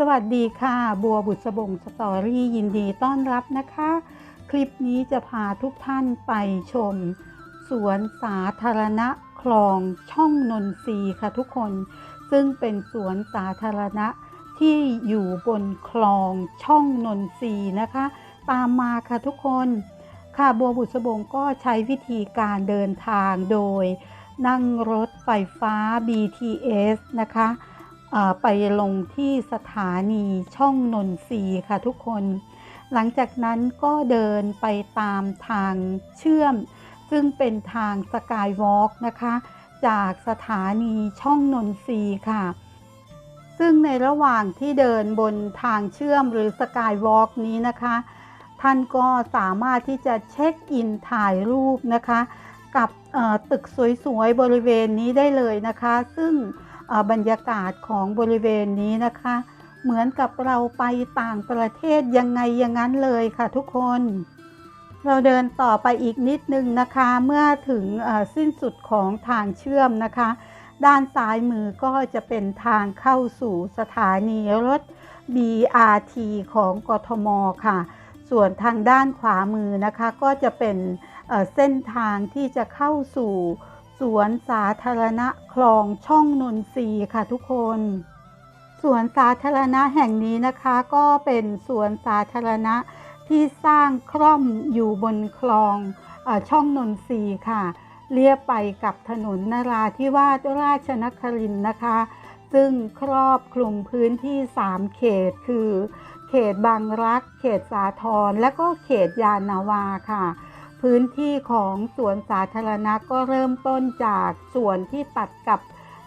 สวัสดีค่ะ บัวบุษบงสตอรี่ยินดีต้อนรับนะคะ คลิปนี้จะพาทุกท่านไปชม สวนสาธารณะคลองช่องนนทรีค่ะทุกคน ซึ่งเป็นสวนสาธารณะที่อยู่บนคลองช่องนนทรีนะคะ ตามมาค่ะทุกคน ค่ะบัวบุษบงก็ใช้วิธีการเดินทางโดย นั่งรถไฟฟ้า BTS นะคะ ไปลงที่สถานีช่องนนทรีค่ะทุกคน หลังจากนั้นก็เดินไปตามทางเชื่อม ซึ่งเป็นทางสกายวอล์กนะคะ จากสถานีช่องนนทรีค่ะ ซึ่งในระหว่างที่เดินบนทางเชื่อมหรือสกายวอล์กนี้นะคะ ท่านก็สามารถที่จะเช็คอินถ่ายรูปนะคะ กับตึกสวยๆบริเวณนี้ได้เลยนะคะ ซึ่ง บรรยากาศของบริเวณนี้นะคะ เหมือนกับเราไปต่างประเทศยังไงอย่างนั้นเลยค่ะทุกคน เราเดินต่อไปอีกนิดนึงนะคะ เมื่อถึงสิ้นสุดของทางเชื่อมนะคะ ด้านซ้ายมือก็จะเป็นทางเข้าสู่สถานีรถ BRT ของกทมค่ะ ส่วนทางด้านขวามือนะคะก็จะเป็นเส้นทางที่จะเข้าสู่ สวนสาธารณะคลองช่องนนทรีค่ะทุกคน สวนสาธารณะแห่งนี้นะคะก็เป็นสวนสาธารณะที่สร้างคร่อมอยู่บนคลองอช่องนนทรีค่ะ เลียบไปกับถนนนราธิวาสราชนครินนะคะ ซึ่งครอบคลุมพื้นที่ 3 เขตคือ เขตบางรัก เขตสาทรและก็เขตยานนาวาค่ะ พื้นที่ของสวนสาธารณะก็เริ่มต้นจากส่วนที่ตัดกับ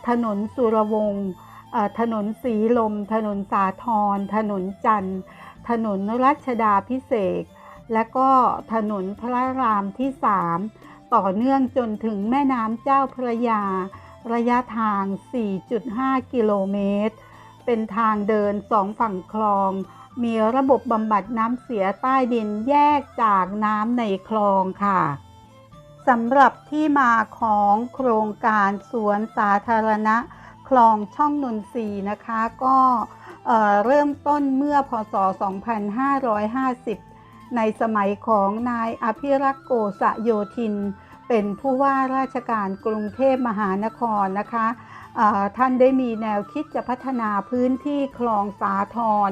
ถนนสุรวงศ์ถนนสีลม ถนนสาทร ถนนจันทร์ ถนนรัชดาพิเศษ และก็ถนนพระรามที่3ต่อเนื่องจนถึงแม่น้ำเจ้าพระยา ระยะทาง 4.5 กิโลเมตร เป็นทางเดินสองฝั่งคลอง มีระบบบำบัดน้ำเสียใต้ดินแยกจากน้ำในคลองค่ะสำหรับที่มาของโครงการสวนสาธารณะคลองช่องนนทรีนะคะ ก็เอ่อเริ่มต้นเมื่อพศ 2550 ในสมัยของนายอภิรักษ์โกษโยธิน เป็นผู้ว่าราชการกรุงเทพมหานครนะคะท่านได้มีแนวคิดจะพัฒนาพื้นที่คลองสาทร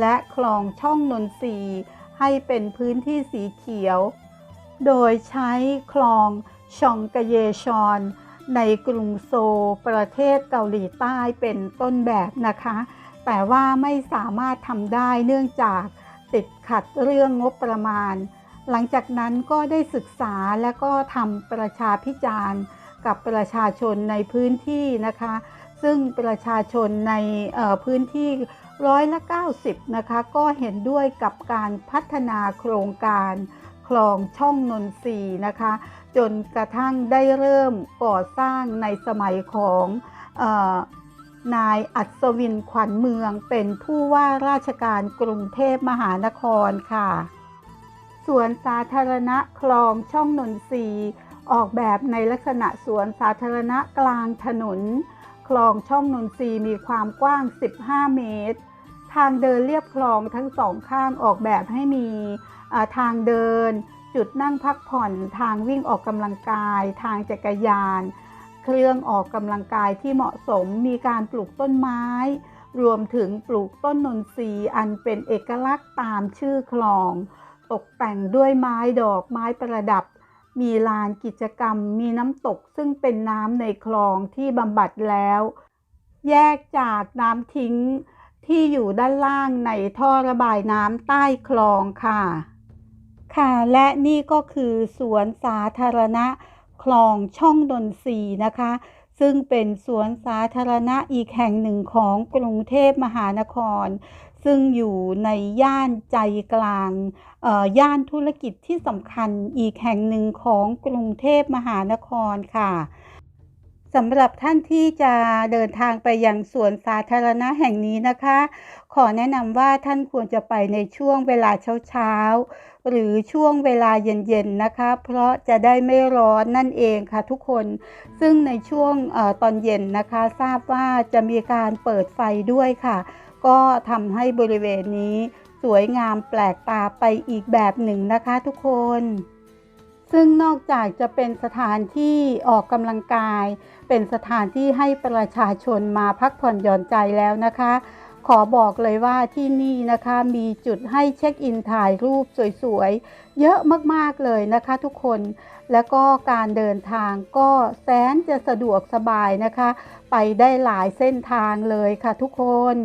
และคลองช่องนนทรีให้เป็นพื้นที่สีเขียว โดยใช้คลองชองกเยชอนในกรุงโซลประเทศเกาหลีใต้เป็นต้นแบบนะคะ แต่ว่าไม่สามารถทำได้เนื่องจากติดขัดเรื่องงบประมาณ หลังจากนั้นก็ได้ศึกษาและก็ทำประชาพิจารณ์กับประชาชนในพื้นที่นะคะ ซึ่งประชาชนในพื้นที่ ร้อยละ90 นะคะ ก็เห็นด้วยกับการพัฒนาโครงการคลองช่องนนทรีนะคะ จนกระทั่งได้เริ่มก่อสร้างในสมัยของออนายอัศวินขวัญเมืองเป็นผู้ว่าราชการกรุงเทพมหานครค่ะสวนสาธารณะคลองช่องนนทรีออกแบบในลักษณะสวนสาธารณะกลางถนน คลองช่องนนทรีมีความกว้าง 15 เมตรางเดินเรียบคลองทั้งสองข้างออกแบบให้มีทางเดิน จุดนั่งพักผ่อน ทางวิ่งออกกำลังกาย ทางจักรยาน เครื่องออกกำลังกายที่เหมาะสมมีการปลูกต้นไม้ รวมถึงปลูกต้นนนทรีย์อันเป็นเอกลักษณ์ตามชื่อคลอง ตกแต่งด้วยไม้ดอกไม้ประดับ มีลานกิจกรรม มีน้ำตกซึ่งเป็นน้ำในคลองที่บำบัดแล้ว แยกจากน้ำทิ้ง ที่อยู่ด้านล่างในท่อระบายน้ำใต้คลองค่ะ ค่ะและนี่ก็คือสวนสาธารณะคลองช่องดนทรีนะคะ ซึ่งเป็นสวนสาธารณะอีกแห่งหนึ่งของกรุงเทพมหานคร ซึ่งอยู่ในย่านใจกลางย่านธุรกิจที่สำคัญอีกแห่งหนึ่งของกรุงเทพมหานครค่ะ สำหรับท่านที่จะเดินทางไปยังสวนสาธารณะแห่งนี้นะคะ ขอแนะนำว่าท่านควรจะไปในช่วงเวลาเช้าๆ หรือช่วงเวลาเย็นๆนะคะ เพราะจะได้ไม่ร้อนนั่นเองค่ะทุกคน ซึ่งในช่วงอตอนเย็นนะคะ ทราบว่าจะมีการเปิดไฟด้วยค่ะ ก็ทำให้บริเวณนี้สวยงามแปลกตาไปอีกแบบหนึ่งนะคะทุกคน ซึ่งนอกจากจะเป็นสถานที่ออกกำลังกาย เป็นสถานที่ให้ประชาชนมาพักผ่อนหย่อนใจแล้วนะคะ ขอบอกเลยว่าที่นี่นะคะมีจุดให้เช็คอินถ่ายรูปสวยๆ เยอะมากๆเลยนะคะทุกคนแล้วก็การเดินทางก็แสนจะสะดวกสบายนะคะ ไปได้หลายเส้นทางเลยค่ะทุกคน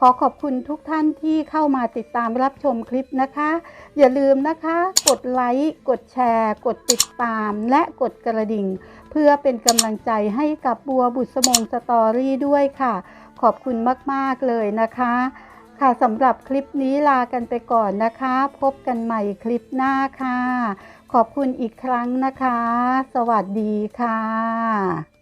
ขอขอบคุณทุกท่านที่เข้ามาติดตามรับชมคลิปนะคะ อย่าลืมนะคะ กดไลค์ กดแชร์ กดติดตาม และกดกระดิ่ง เพื่อเป็นกำลังใจให้กับบัวบุษมงสตอรี่ด้วยค่ะ ขอบคุณมาก ๆ เลยนะคะ ค่ะสำหรับคลิปนี้ลากันไปก่อนนะคะ พบกันใหม่คลิปหน้าค่ะ ขอบคุณอีกครั้งนะคะ สวัสดีค่ะ